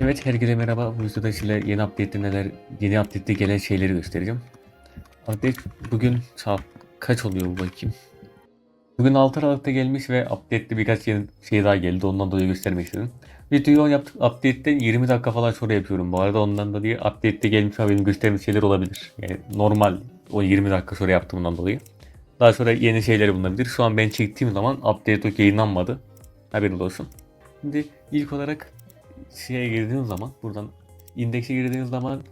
Evet herkese merhaba. Bu videoda size yeni update'te neler, yeni update'te gelen şeyleri göstereceğim. Update bugün saat kaç oluyor bakayım. Bugün 6 Aralık'ta gelmiş ve update'te birkaç yeni şey daha geldi. Ondan dolayı göstermek istedim. Videoyu yaptık update'ten 20 dakika falan sonra yapıyorum. Bu arada ondan dolayı update'te gelmiş ama benim gösterdiğim şeyler olabilir. Yani normal o 20 dakika sonra yaptığımdan dolayı. Daha sonra yeni şeyler bulunabilir. Şu an ben çektiğim zaman update yok yayınlanmadı. Haberiniz olsun. Şimdi ilk olarak şeye girdiğiniz zaman buradan indekse girdiğiniz zaman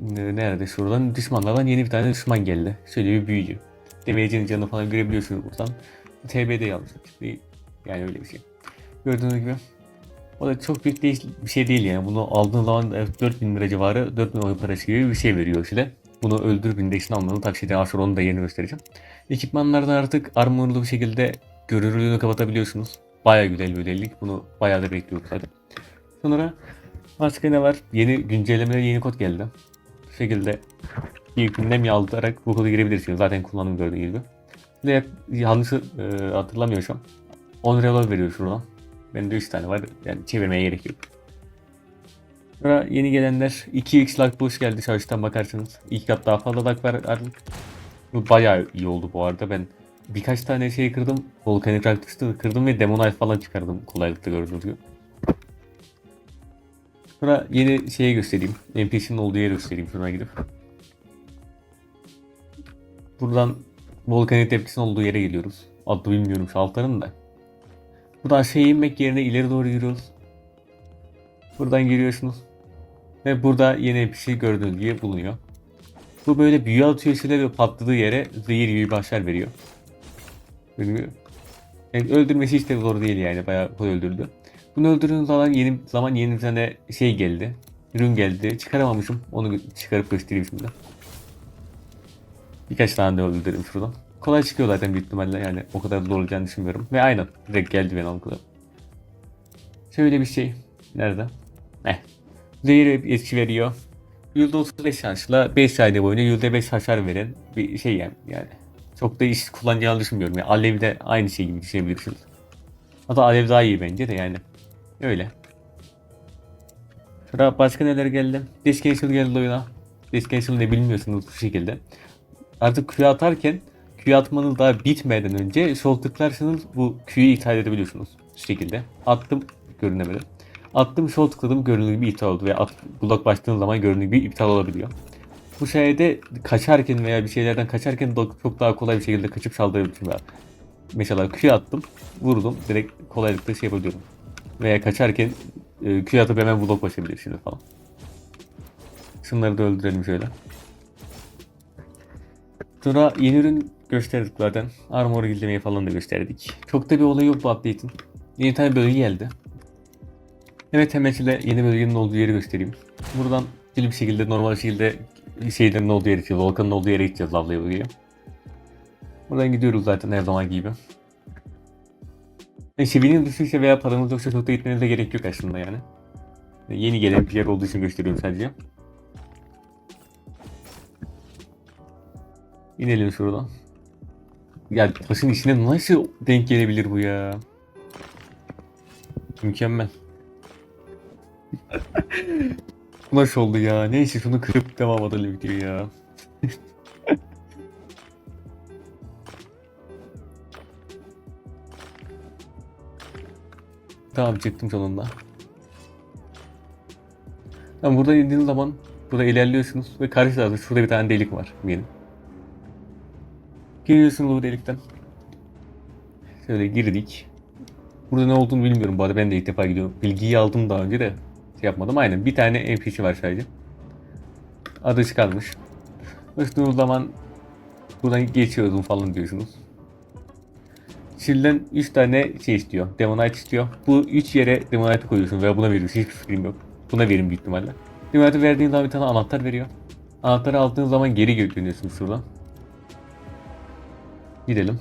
ne- nerede şuradan düşmanlardan yeni bir tane düşman geldi. Şöyle bir büyücü. Damage'in canını falan görebiliyorsunuz buradan. TBD yazmış. Değil. Yani öyle bir şey. Gördüğünüz gibi. O da çok büyük değiş bir şey değil yani. Bunu aldığın zaman evet, 4000 lira civarı 4000 oyun parası gibi bir şey veriyor size. Bunu öldürüp indeksini almanı tavsiye ederim. Aslında onu da yeni göstereceğim. Ekipmanlardan artık armorlu bir şekilde görünürlüğünü kapatabiliyorsunuz. Baya güzel bir özellik. Bunu bayağı da bekliyoruz zaten. Sonra başka ne var? Yeni güncellemeler yeni kod geldi. Bu şekilde bir gündem yazdırarak bu kodu girebilirsiniz. Zaten kullanım gördüğünüz gibi. Ve yanlış e, hatırlamıyorsam 10 real veriyor şuradan. Bende 3 tane var. Yani çevirmeye gerek yok. Sonra yeni gelenler 2x lag boost geldi çalıştan bakarsanız. İki kat daha fazla lag var artık. Bu bayağı iyi oldu bu arada. Ben birkaç tane şey kırdım. Volcanic Rock kırdım ve Demon Eye falan çıkardım kolaylıkla gördüğünüz gibi. Sonra yeni şeye göstereyim. NPC'nin olduğu yeri göstereyim şuna gidip. Buradan volkanik tepkisinin olduğu yere geliyoruz. Adını bilmiyorum şu altların da. Buradan aşağıya inmek yerine ileri doğru yürüyoruz. Buradan giriyorsunuz. Ve burada yeni NPC gördüğünüz gibi bulunuyor. Bu böyle büyü atıyor size ve patladığı yere zehir gibi başlar veriyor. Yani öldürmesi hiç de zor değil yani bayağı kolay öldürdü. Bunu öldürdüğünüz zaman yeni zaman yeni bir tane şey geldi. Ürün geldi. Çıkaramamışım. Onu çıkarıp göstereyim şimdi. Birkaç tane de öldürdüm şuradan. Kolay çıkıyor zaten büyük ihtimalle yani o kadar zor olacağını düşünmüyorum. Ve aynen direkt geldi benim kadar. Şöyle bir şey. Nerede? Heh. Zehir etki veriyor. %35 şansla 5 saniye boyunca %5 hasar veren bir şey yani. yani. Çok da iş kullanacağını düşünmüyorum. Yani Alev de aynı şey gibi düşünebilirsiniz. Hatta Alev daha iyi bence de yani. Öyle. Şurada başka neler geldi? Discancel geldi oyuna. Discancel ne bilmiyorsunuz bu şekilde. Artık Q atarken Q atmanız daha bitmeden önce sol tıklarsanız bu Q'yu iptal edebiliyorsunuz. Şu şekilde. Attım görünemedi. Attım sol tıkladım göründüğü gibi iptal oldu. Veya at, blok başladığınız zaman göründüğü gibi iptal olabiliyor. Bu sayede kaçarken veya bir şeylerden kaçarken çok daha kolay bir şekilde kaçıp saldırabiliyorsun. Mesela Q attım, vurdum, direkt kolaylıkla şey yapabiliyorum. Veya kaçarken e, Q atıp hemen blok başlayabilirsiniz falan. Şunları da öldürelim şöyle. Sonra yeni ürün gösterdik zaten. Armor gizlemeyi falan da gösterdik. Çok da bir olay yok bu update'in. Yeni tane bölge geldi. Evet hemen size yeni bölgenin olduğu yeri göstereyim. Buradan bir şekilde normal şekilde şeylerin olduğu yere gideceğiz. Volkanın olduğu yere gideceğiz lavlaya bölgeye. Buradan gidiyoruz zaten her zaman gibi. E, Seviyeniz düşükse veya paranız yoksa çok da gitmenize gerek yok aslında yani. E, Yeni gelen bir yer olduğu için gösteriyorum sadece. İnelim şuradan. Ya taşın içine nasıl denk gelebilir bu ya? Mükemmel. Nasıl oldu ya? Neyse şunu kırıp devam edelim videoyu ya. Tamam çıktım sonunda. Tamam burada indiğiniz zaman burada ilerliyorsunuz ve karşı tarafta şurada bir tane delik var benim. Giriyorsunuz bu delikten. Şöyle girdik. Burada ne olduğunu bilmiyorum bu arada ben de ilk defa gidiyorum. Bilgiyi aldım daha önce de şey yapmadım. Aynen bir tane NPC var sadece. Adı çıkarmış. Üstünüz zaman buradan geçiyordum falan diyorsunuz. Sizden 3 tane şey istiyor. Demonite istiyor. Bu 3 yere Demonite koyuyorsun ve buna veriyorsun. Hiçbir fikrim yok. Buna verin büyük ihtimalle. Demonite verdiğin zaman bir tane anahtar veriyor. Anahtarı aldığın zaman geri gönderiyorsun şuradan. Gidelim.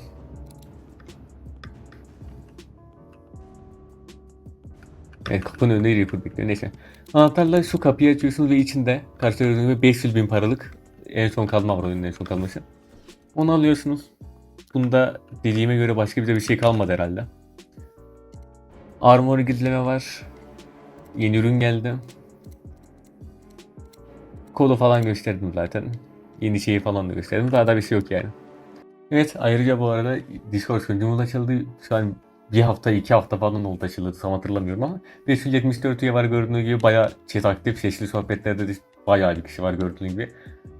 Evet kapının önünde Reaper bekliyor. Neyse. Anahtarla şu kapıyı açıyorsunuz ve içinde karşılaştığınız gibi 500 bin paralık en son kalma var oyunun en son kalması. Onu alıyorsunuz. Bunda dediğime göre başka bir de bir şey kalmadı herhalde. Armor gizleme var. yeni ürün geldi. Kodu falan gösterdim zaten. Yeni şeyi falan da gösterdim. Daha da bir şey yok yani. Evet ayrıca bu arada Discord sunucumuz açıldı. Şu an bir hafta iki hafta falan oldu açıldı tam hatırlamıyorum ama 574 üye var gördüğünüz gibi bayağı chat aktif sesli sohbetlerde de bayağı bir kişi var gördüğünüz gibi.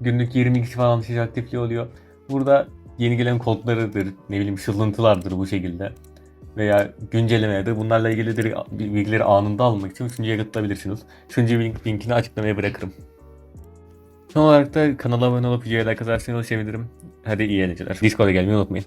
Günlük 20 kişi falan chat aktifliği oluyor. Burada yeni gelen kodlarıdır, ne bileyim şılıntılardır bu şekilde. Veya güncellemelerdir. Bunlarla ilgili bilgileri anında almak için sunucuya katılabilirsiniz. Sunucu link, linkini açıklamaya bırakırım. Son olarak da kanala abone olup videoya like atarsanız sevinirim. Hadi iyi eğlenceler. Discord'a gelmeyi unutmayın.